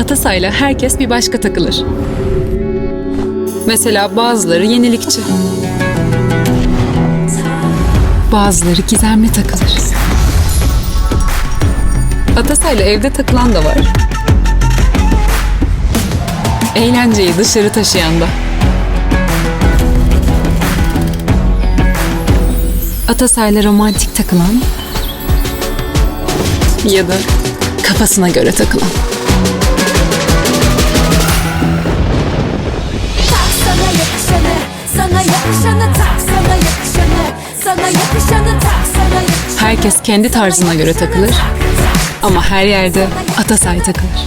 Atasay'la herkes bir başka takılır. Mesela bazıları yenilikçi. Bazıları gizemli takılır. Atasay'la evde takılan da var. Eğlenceyi dışarı taşıyan da. Atasay'la romantik takılan ya da kafasına göre takılan. Sana yakışanı tak sana yakışanı, sana yakışanı tak sana yakışanı. Herkes kendi tarzına göre takılır Tak, tak, ama her yerde Atasay takılır.